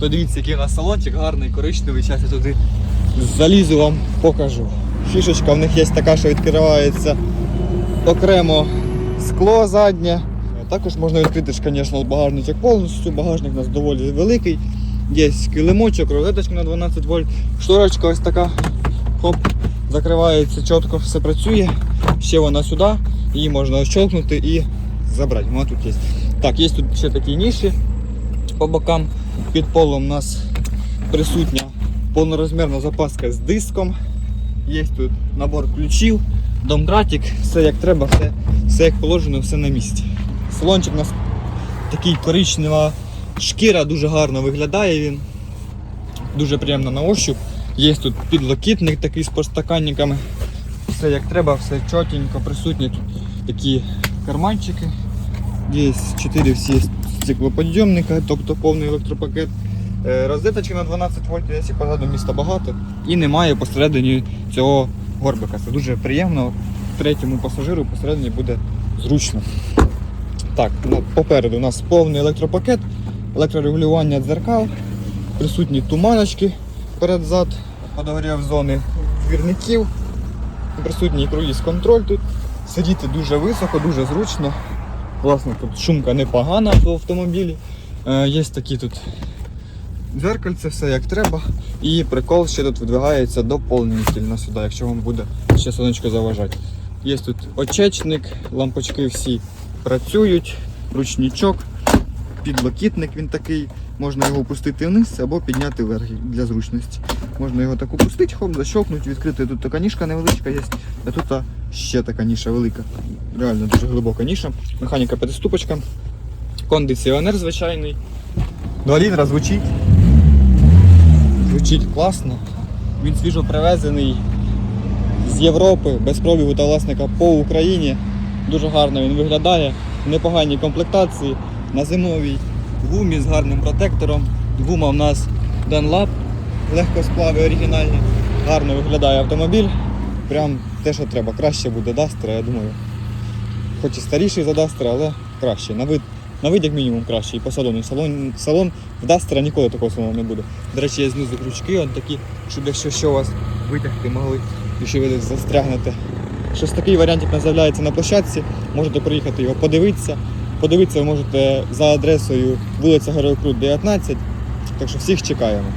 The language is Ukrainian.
то дивіться, який у нас салончик гарний, коричневий. Зараз я туди залізу вам покажу. Фішечка в них є така, що відкривається окремо скло заднє. Також можна відкрити звісно, багажничок повністю. Багажник у нас доволі великий. Є килимочок, розеточка на 12 вольт, шторочка ось така. Хоп, закривається чітко, все працює. Ще вона сюди, її можна щелкнути і забрати. Вона тут є. Так, є тут ще такі ніші по бокам. Під полом у нас присутня повнорозмірна запаска з диском. Є тут набор ключів, домкратик, все як треба, все, все як положено, все на місці. Салончик у нас такий коричнева шкіра, дуже гарно виглядає він. Дуже приємно на ощуп. Є тут підлокітник такий з подстаканниками. Все як треба, все чотенько, присутні тут такі карманчики. Є 4 всі стеклоподйомника, тобто повний електропакет. Е, Розеточки на 12 вольт, якщо позаду міста багато. І немає посередині цього горбика. Це дуже приємно. Третьому пасажиру посередині буде зручно. Так, ну, попереду у нас повний електропакет, електрорегулювання дзеркал, присутні туманочки перед-зад, подогрів зони двірників, присутній круїз-контроль тут. Сидіти дуже високо, дуже зручно. Власне, тут шумка непогана в автомобілі. Е, є такі тут дзеркальце, все як треба. І прикол ще тут видвигається доповнительно сюди, якщо вам буде ще сонечко заважати. Є тут очечник, лампочки всі працюють, ручничок, підлокітник він такий. Можна його опустити вниз або підняти вверх для зручності. Можна його так опустити, хоп, защелкнути, відкрити. Тут така ніжка невеличка є, а тут ще така ніша велика. Реально дуже глибока ніша. Механіка п'ятиступочка. Кондиціонер звичайний. 2 літра звучить. Звучить класно. Він свіжо привезений з Європи, без пробігу та власника по Україні. Дуже гарно він виглядає. В непоганій комплектації. На зимовій гумі з гарним протектором. Гума в нас Dunlop, легкосплави оригінальні. Гарно виглядає автомобіль. Прям те, що треба. Краще буде Duster, я думаю. Хоч і старіший за Duster, але краще. На вид, на вид як мінімум краще. І по салону. Салон, салон в Duster ніколи такого салону не буде. До речі, є знизу крючки, от такі, щоб якщо що у вас витягти могли, якщо ви застрягнете. Щось такий варіантик у нас з'являється на площадці. Можете приїхати його подивитися. Подивитися ви можете за адресою вулиця Героїв Крут, 19. Так що всіх чекаємо.